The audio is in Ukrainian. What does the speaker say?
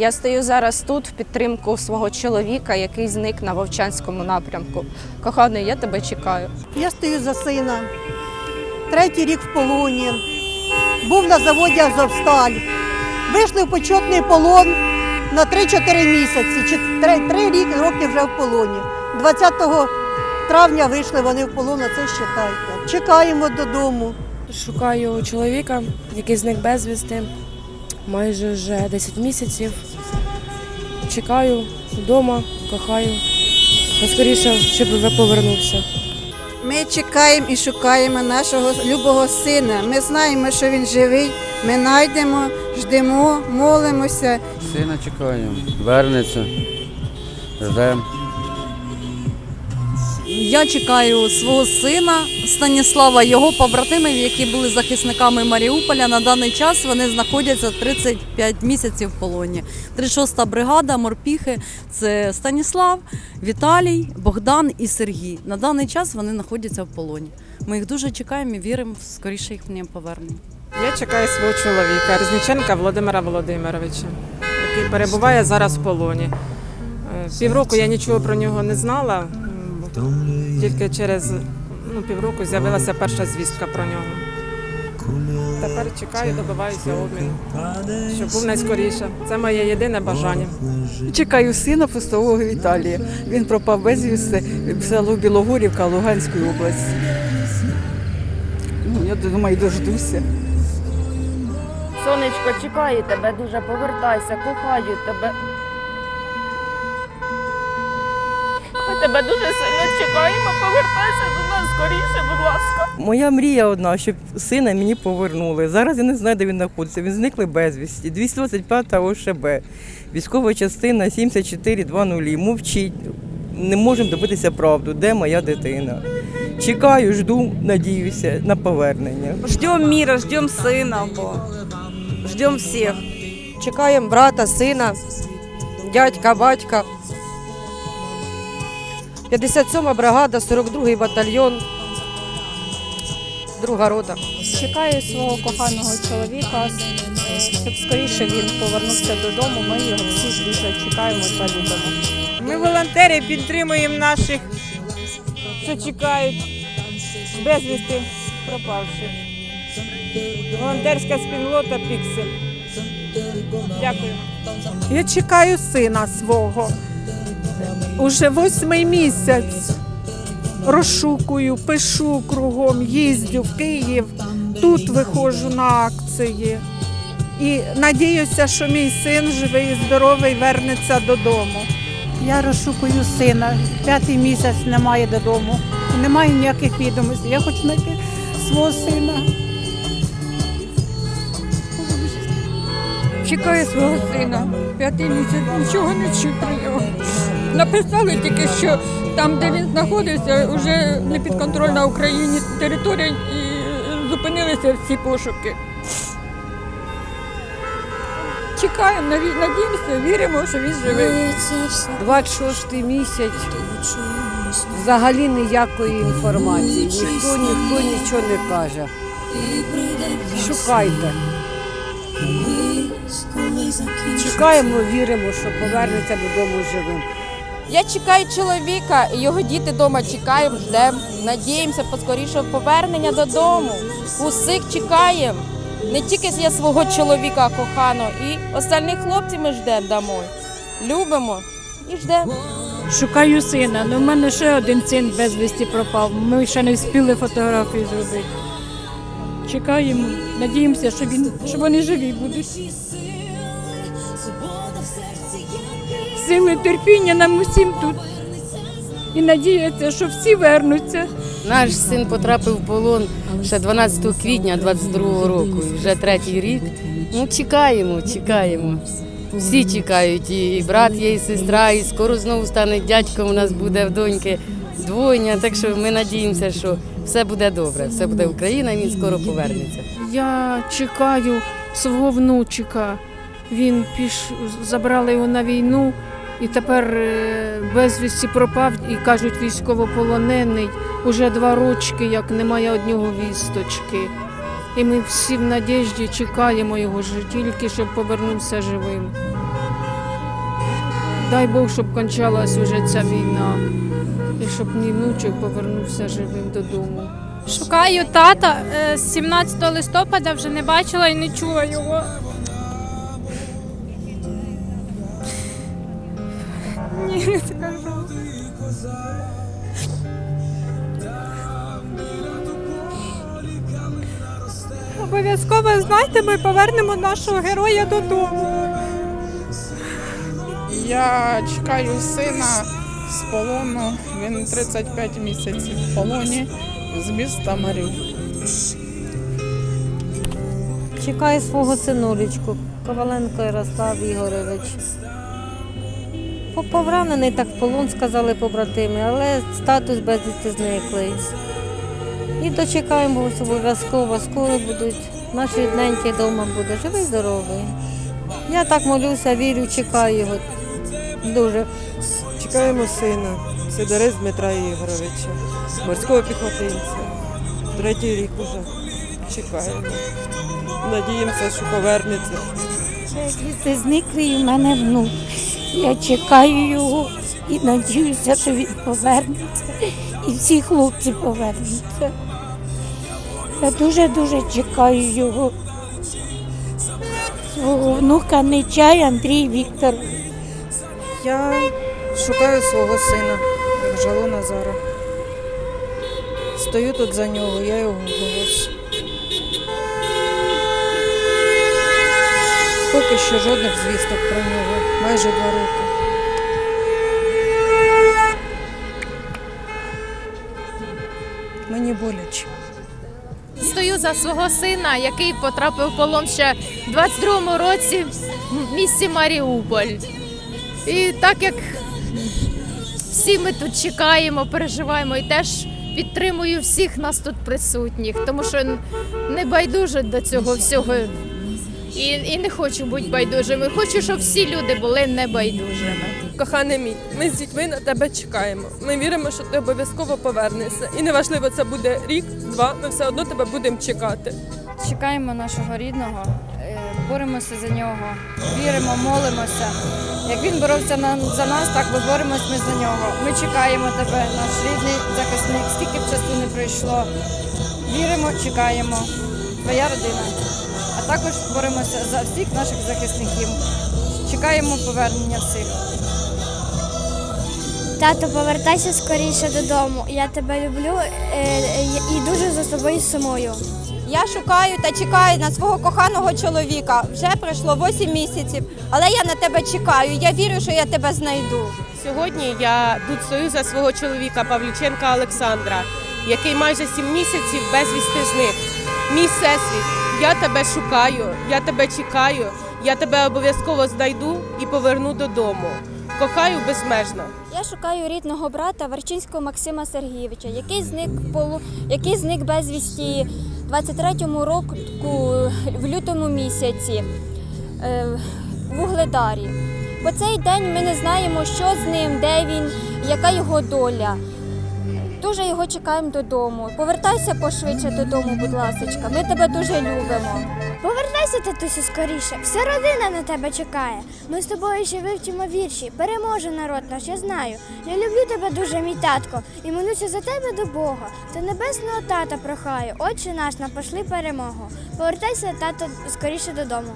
Я стою зараз тут в підтримку свого чоловіка, який зник на Вовчанському напрямку. Коханий, я тебе чекаю. Я стою за сина. Третій рік в полоні. Був на заводі Азовсталь. Вийшли в почетний полон на 3-4 місяці. Чи Три, три рік- роки вже в полоні. 20 травня вийшли вони в полон, а це считайте. Чекаємо додому. Шукаю чоловіка, який зник безвісти майже вже 10 місяців. Чекаю вдома, кохаю. Поскоріше, щоб ви повернувся. Ми чекаємо і шукаємо нашого любого сина. Ми знаємо, що він живий. Ми знайдемо, ждемо, молимося. Сина чекаємо, вернеться, ждемо. Я чекаю свого сина Станіслава, його побратимів, які були захисниками Маріуполя. На даний час вони знаходяться 35 місяців в полоні. 36-та бригада морпіхи це Станіслав, Віталій, Богдан і Сергій. На даний час вони знаходяться в полоні. Ми їх дуже чекаємо і віримо в скоріше їхнє повернення. Я чекаю свого чоловіка Резніченка Володимира Володимировича, який перебуває зараз в полоні. Е, Півроку я нічого про нього не знала, тільки через ну, півроку з'явилася перша звістка про нього. Тепер чекаю, добиваюся обміну, щоб був найскоріше. Це моє єдине бажання. Чекаю сина постового Віталія. Він пропав безвісти в село Білогорівка Луганської області. Ну, я думаю, дождуся. Сонечко, чекаю тебе дуже, повертайся, кохаю тебе. Тебе дуже сильно чекаємо, повертайся до нас скоріше, будь ласка. Моя мрія одна, щоб сина мені повернули. Зараз я не знаю, де він знаходиться. Він зникли безвісті. 225 ОШБ. Військова частина 7420. Мовчить. Не можемо добитися правду. Де моя дитина? Чекаю, жду, надіюся на повернення. Ждемо міра, ждемо сина, бо ждемо всіх. Чекаємо брата, сина, дядька, батька. 57 бригада, 42-й батальйон, друга рота. Чекаю свого коханого чоловіка, щоб скоріше він повернувся додому. Ми його всі дуже чекаємо та любимо. Ми волонтери підтримуємо наших, що чекають безвісти пропавших. Волонтерська спільнота Піксель. Дякую. Я чекаю сина свого. Уже восьмий місяць розшукую, пишу кругом, їздю в Київ, тут виходжу на акції. І надіюся, що мій син живий і здоровий вернеться додому. Я розшукую сина. П'ятий місяць немає додому. Немає ніяких відомостей. Я хочу знайти свого сина. Чекаю свого сина. П'ятий місяць нічого не чую про нього. Написали тільки, що там, де він знаходився, вже не підконтрольна Україні територія і е, зупинилися всі пошуки. Чекаємо, надіємося, віримо, що він живий. 26 місяць. Взагалі ніякої інформації. Ніхто, ніхто нічого не каже. Шукайте. Чекаємо, віримо, що повернеться додому живим. Я чекаю чоловіка, його діти вдома чекаємо, ждемо. Надіємося поскоріше повернення додому. Усіх чекаємо. Не тільки я свого чоловіка коханого, і остальних хлопців ми ждемо домой. Любимо і ждемо. Шукаю сина. Ну, в мене ще один син безвісті пропав. Ми ще не встигли фотографії зробити. Чекаємо, надіємося, що, він, що вони живі будуть. Сили терпіння нам усім тут. І надіятися, що всі вернуться. Наш син потрапив в полон ще 12 квітня 22-го року, вже третій рік. Ну, чекаємо, чекаємо. Всі чекають, і брат є, і сестра, і скоро знову стане дядьком. У нас буде в доньки двойня. Так що ми надіємося, що все буде добре, все буде Україна, і він скоро повернеться. Я чекаю свого внучика. Він піш... забрали його на війну і тепер е, безвісті пропав і кажуть, військовополонений. Уже два рочки, як немає одного вісточки. І ми всі в надіжді чекаємо його тільки, щоб повернувся живим. дай Бог, щоб кончалась уже ця війна. І щоб мій внучок повернувся живим додому. Шукаю тата е, з 17 листопада, вже не бачила і не чула його. Ні, не скажу. Обов'язково знайте, ми повернемо нашого героя додому. Я чекаю сина з полону. Він 35 місяців в полоні з міста Маріуполь. Чекаю свого синулечку, Коваленко Ярослав Ігорович. По- Повранений так в полон, сказали побратими, але статус безвісти зниклий. І дочекаємо обов'язково, скоро будуть. Наші рідненькі вдома буде. Живий, здоровий. Я так молюся, вірю, чекаю його дуже. Чекаємо сина, Сидорець Дмитра Ігоровича, морського піхотинця. Третій рік уже чекаємо. Надіємося, що повернеться. Безвісти зниклий і в мене внук. Я чекаю його і надіюся, що він повернеться. І всі хлопці повернуться. Я дуже-дуже чекаю його. Свого внука Нечай Андрій Вікторович. Я шукаю свого сина, Жалу Назара. Стою тут за нього, я його голос. Поки що жодних звісток про нього. Майже два роки. Мені боляче. Стою за свого сина, який потрапив в полон ще в 22-му році в місті Маріуполь. І так як всі ми тут чекаємо, переживаємо і теж підтримую всіх нас тут присутніх, тому що не байдуже до цього всього. І, і не хочу бути байдужими. Хочу, щоб всі люди були небайдужими. Коханий мій, ми з дітьми на тебе чекаємо. Ми віримо, що ти обов'язково повернешся. І неважливо, це буде рік, два, ми все одно тебе будемо чекати. Чекаємо нашого рідного, е, боремося за нього, віримо, молимося. Як він боровся за нас, так ми боремось ми за нього. Ми чекаємо тебе, наш рідний захисник, скільки б часу не пройшло. Віримо, чекаємо. Твоя родина. А також боремося за всіх наших захисників. Чекаємо повернення всіх. Тато, повертайся скоріше додому. Я тебе люблю е, і дуже за тобою сумую. Я шукаю та чекаю на свого коханого чоловіка. Вже пройшло 8 місяців, але я на тебе чекаю. Я вірю, що я тебе знайду. Сьогодні я тут стою за свого чоловіка Павлюченка Олександра, який майже сім місяців безвісти зник. Мій всесвіт, я тебе шукаю, я тебе чекаю, я тебе обов'язково знайду і поверну додому. Кохаю безмежно. Я шукаю рідного брата Варчинського Максима Сергійовича, який зник полу, який зник безвісті 23-му року в лютому місяці е, в Угледарі. По цей день ми не знаємо, що з ним, де він, яка його доля. Дуже його чекаємо додому. Повертайся пошвидше додому, будь ласка. Ми тебе дуже любимо. Повертайся, татусю, скоріше. Вся родина на тебе чекає. Ми з тобою ще вивчимо вірші. Переможе народ наш, я знаю. Я люблю тебе дуже, мій татко, і молюся за тебе до Бога. Та небесного тата прохаю. Отче наш, нам пошли перемогу. Повертайся, тато, скоріше додому.